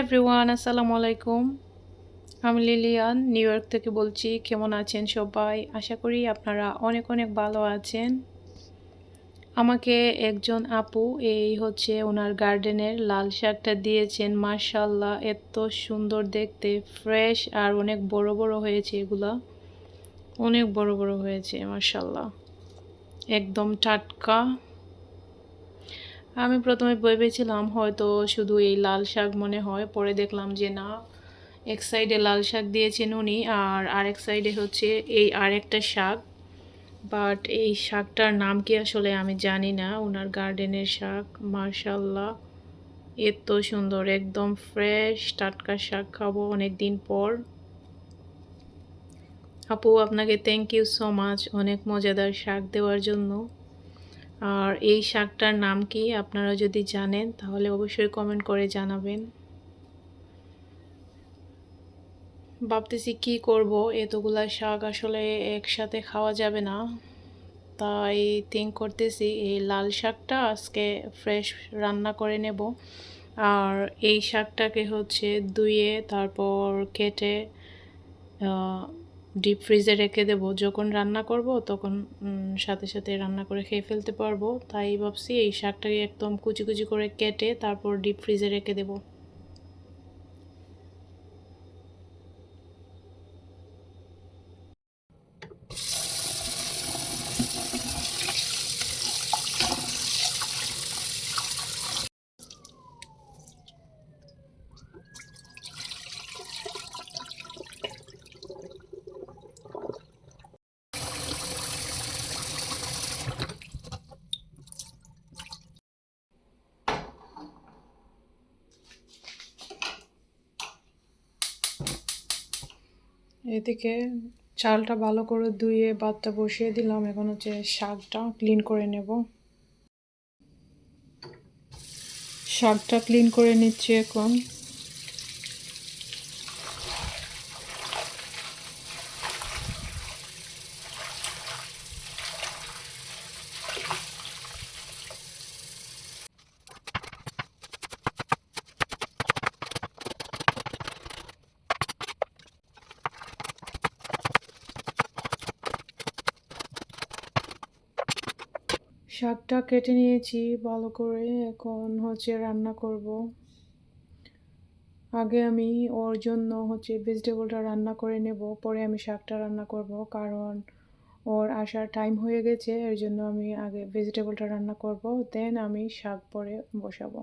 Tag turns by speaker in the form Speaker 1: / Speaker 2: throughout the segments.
Speaker 1: Everyone আসসালামু আলাইকুম। আমি লিলিয়ান, নিউ ইয়র্ক থেকে বলছি, কেমন আছেন সবাই? আশা করি আপনারা অনেক অনেক ভালো আছেন। আমাকে একজন আপু, এই হচ্ছে ওনার গার্ডেনের লাল শাকটা দিয়েছেন। মার্শাল্লাহ এত সুন্দর দেখতে, ফ্রেশ আর অনেক বড় বড় হয়েছে এগুলা। অনেক বড় বড় হয়েছে মার্শাল্লাহ একদম টাটকা। আমি প্রথমে ভেবেছিলাম হয়তো শুধু এই লাল শাক মনে হয়, পরে দেখলাম যে না, এক সাইডে লাল শাক দিয়েছেন উনি আর আরেক সাইডে হচ্ছে এই আরেকটা শাক। বাট এই শাকটার নাম কি আসলে আমি জানি না ওনার গার্ডেনের শাক মার্শাল্লাহ এত সুন্দর, একদম ফ্রেশ টাটকা শাক খাব অনেক দিন পর। আপু, আপনাকে থ্যাংক ইউ সো মাচ অনেক মজাদার শাক দেওয়ার জন্য। আর এই শাকটার নাম কি আপনারা যদি জানেন, তাহলে অবশ্যই কমেন্ট করে জানাবেন। ভাবতেছি কি করব? এতগুলা শাক আসলে একসাথে খাওয়া যাবে না। তাই থিঙ্ক করতেছি এই লাল শাকটা আজকে ফ্রেশ রান্না করে নেব। আর এই শাকটাকে হচ্ছে ধুয়ে তারপর কেটে ডিপ ফ্রিজে রেখে দেবো। যখন রান্না করব, তখন সাথে সাথে রান্না করে খেয়ে ফেলতে পারব। তাই ভাবছি এই শাকটাকে একদম কুচি কুচি করে কেটে তারপর ডিপ ফ্রিজে রেখে দেবো। এদিকে চালটা ভালো করে ধুয়ে ভাতটা বসিয়ে দিলাম। এখন হচ্ছে শাকটা ক্লিন করে নেব। শাকটা ক্লিন করে নিচ্ছি এখন। শাকটা কেটে নিয়েছি, ভালো করে। এখন হচ্ছে রান্না করব। আগে আমি ওর জন্য হচ্ছে ভেজিটেবলটা রান্না করে নেব, পরে আমি শাকটা রান্না করব, কারণ ওর আসার টাইম হয়ে গেছে, এর জন্য আমি আগে ভেজিটেবলটা রান্না করব দেন আমি শাক পরে বসাবো।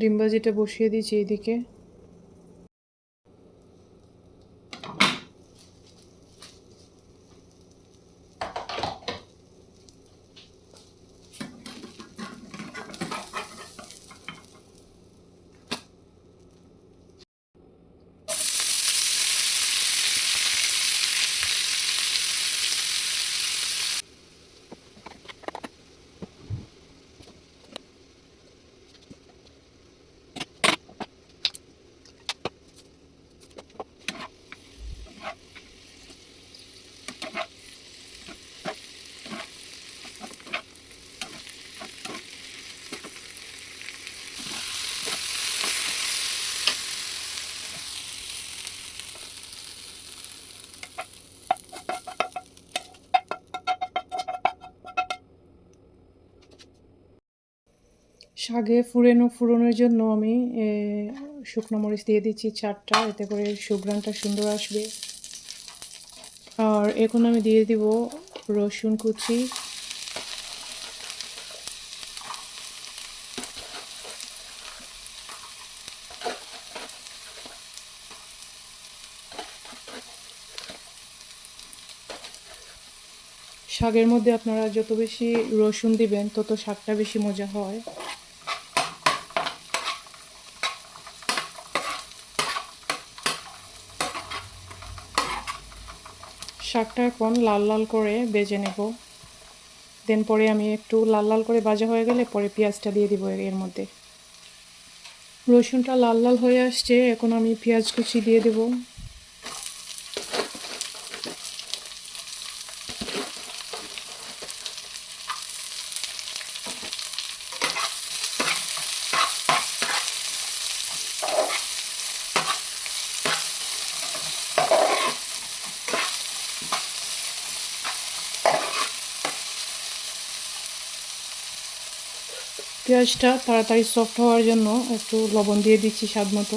Speaker 1: ডিমবাজিটা বসিয়ে দিয়েছি এইদিকে। শাকে ফুরেনো, ফুরনোর জন্য আমি শুকনো মরিচ দিয়ে দিচ্ছি চারটা, এতে করে সুঘ্রানটা সুন্দর আসবে। আর এখন আমি দিয়ে দিব রসুন কুচি। শাকের মধ্যে আপনারা যত বেশি রসুন দিবেন, তত শাকটা বেশি মজা হয়। শাকটা এখন লাল লাল করে বেজে নেব। দেন পরে আমি একটু লাল লাল করে ভাজা হয়ে গেলে পরে পেঁয়াজটা দিয়ে দিব এর মধ্যে। রসুনটা লাল লাল হয়ে আসছে, এখন আমি পেঁয়াজ কুচি দিয়ে দেব। পেঁয়াজটা তাড়াতাড়ি সফট হওয়ার জন্য একটু লবণ দিয়ে দিচ্ছি স্বাদ মতো।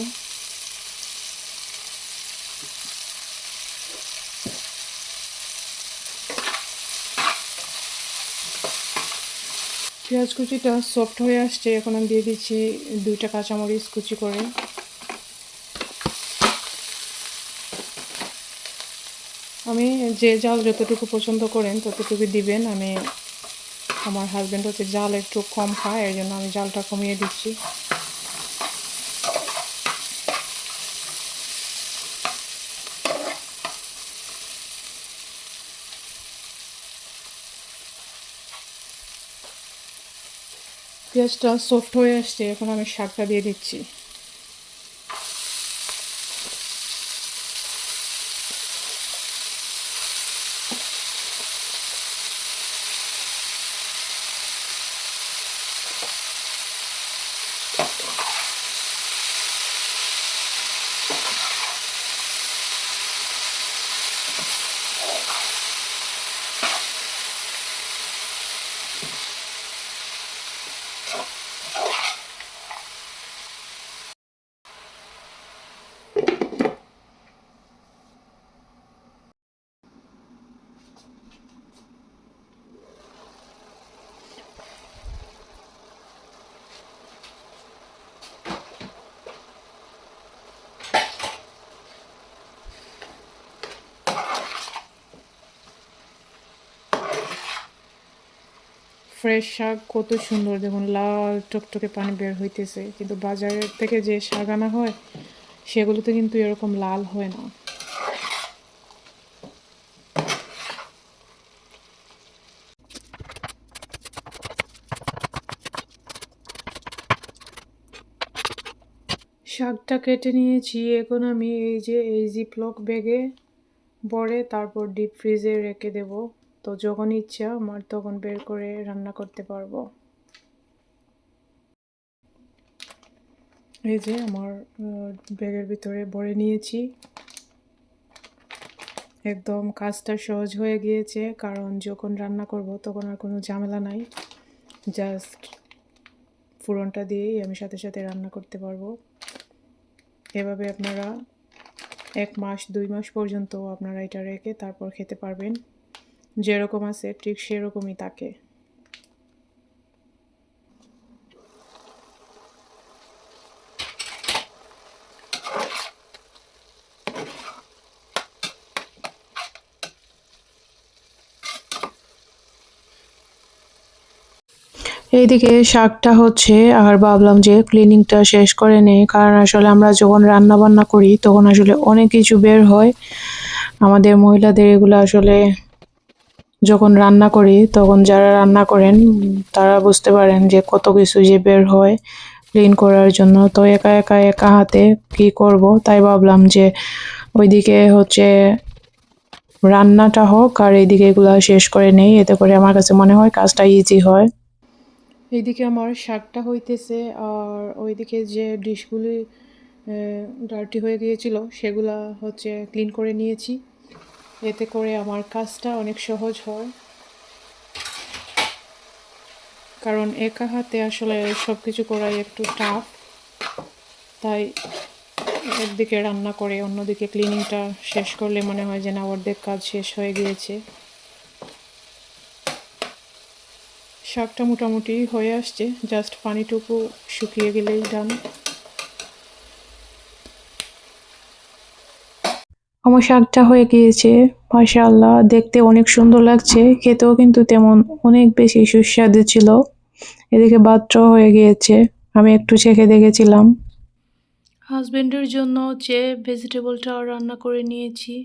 Speaker 1: পেঁয়াজ কুচিটা সফট হয়ে আসছে, এখন আমি দিয়ে দিচ্ছি দুইটা কাঁচামরিচ কুচি করে। আমি যে জাল যতটুকু পছন্দ করেন ততটুকু দিবেন, আমি আমার হাজব্যান্ড হচ্ছে জাল একটু কম খায় এর জন্য আমি জালটা কমিয়ে দিচ্ছি। পেঁয়াজটা সফট হয়ে আসছে, এখন আমি শাকটা দিয়ে দিচ্ছি। ফ্রেশ শাক কত সুন্দর। দেখুন, লাল টকটকে পানি বের হইতেছে। কিন্তু বাজারের থেকে যে শাক আনা হয়, সেগুলোতে কিন্তু এরকম লাল হয় না। শাকটা কেটে নিয়েছি। এখন আমি এই যে এই জিপলক ব্যাগে বড়ে তারপর ডিপ ফ্রিজে রেখে দেব। তো যখন ইচ্ছা আমার তখন বের করে রান্না করতে পারব। এই যে আমার ব্যাগের ভিতরে ভরে নিয়েছি। একদম কাজটা সহজ হয়ে গিয়েছে, কারণ যখন রান্না করব তখন আর কোনো ঝামেলা নাই। জাস্ট ফুরনটা দিয়েই আমি সাথে সাথে রান্না করতে পারব। এভাবে আপনারা এক মাস, দুই মাস পর্যন্ত আপনারা এটা রেখে তারপর খেতে পারবেন। যেরকম আছে, ঠিক সেরকমই থাকে এইদিকে শাকটা হচ্ছে, আর ভাবলাম যে ক্লিনিংটা শেষ করে নেই, কারণ আসলে আমরা যখন রান্না বান্না করি, তখন আসলে অনেক কিছু বের হয়। আমাদের মহিলাদের এগুলো আসলে যখন রান্না করি, তখন যারা রান্না করেন, তারা বুঝতে পারেন যে কত কিছু যে বের হয় ক্লিন করার জন্য। তো একা একা একা হাতে কি করব? তাই ভাবলাম যে ওইদিকে হচ্ছে রান্নাটা হোক আর এইদিকে এগুলো শেষ করে নেই। এতে করে আমার কাছে মনে হয় কাজটা ইজি হয়। এইদিকে আমার শাকটা হইতেছে আর ওইদিকে যে ডিশগুলি ডার্টি হয়ে গিয়েছিল, সেগুলা হচ্ছে ক্লিন করে নিয়েছি। এতে করে আমার কাজটা অনেক সহজ হয়। কারণ একা হাতে আসলে সব কিছু করাই একটু টাফ তাই একদিকে রান্না করে, অন্যদিকে ক্লিনিংটা শেষ করলে মনে হয় যে না, অর্ধেক কাজ শেষ হয়ে গিয়েছে। শাকটা মোটামুটি হয়ে আসছে জাস্ট পানিটুকু শুকিয়ে গেলেই ডান আমার শাকটা হয়ে গিয়েছে। মাশাআল্লাহ, দেখতে অনেক সুন্দর লাগছে। খেতেও কিন্তু তেমন অনেক বেশি সুস্বাদু ছিল। এদিকে ভাতটাও হয়ে গিয়েছে। আমি একটু চেখে দেখেছিলাম। হাজবেন্ডের জন্য যে ভেজিটেবলটা রান্না করে নিয়েছি,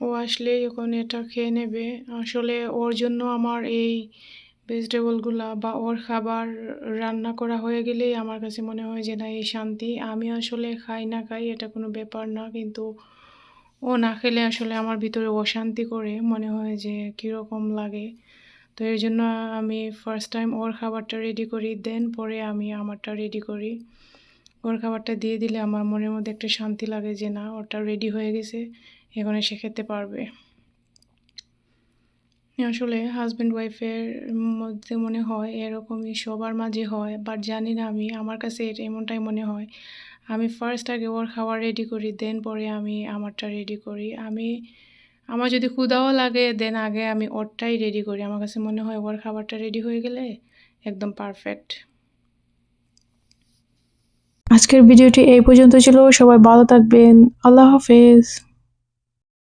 Speaker 1: ও আসলে এখন এটা খেয়ে নেবে। আসলে ওর জন্য আমার এই ভেজিটেবলগুলা বা ওর খাবার রান্না করা হয়ে গেলেই আমার কাছে মনে হয় যে না, এই শান্তি। আমি আসলে খাই না খাই এটা কোনো ব্যাপার না, কিন্তু ও না খেলে আসলে আমার ভিতরে অশান্তি করে, মনে হয় যে কীরকম লাগে। তো এর জন্য আমি ফার্স্ট টাইম ওর খাবারটা রেডি করি দেন পরে আমি আমারটা রেডি করি। ওর খাবারটা দিয়ে দিলে আমার মনের মধ্যে একটা শান্তি লাগে যে না ওটা রেডি হয়ে গেছে এখন সে খেতে পারবে। আসলে হাজব্যান্ড ওয়াইফের মধ্যে মনে হয় এরকমই, সবার মাঝে হয় বাট জানি না আমি, আমার কাছে এমনটাই মনে হয়। আমি ফার্স্ট আগে ওর খাবার রেডি করি দেন পরে আমি আমারটা রেডি করি। আমি, আমার যদি ক্ষুদাও লাগে দেন আগে আমি ওরটাই রেডি করি। আমার কাছে মনে হয় ওর খাবারটা রেডি হয়ে গেলে একদম পারফেক্ট আজকের ভিডিওটি এই পর্যন্ত ছিল। সবাই ভালো থাকবেন। আল্লাহ হাফেজ।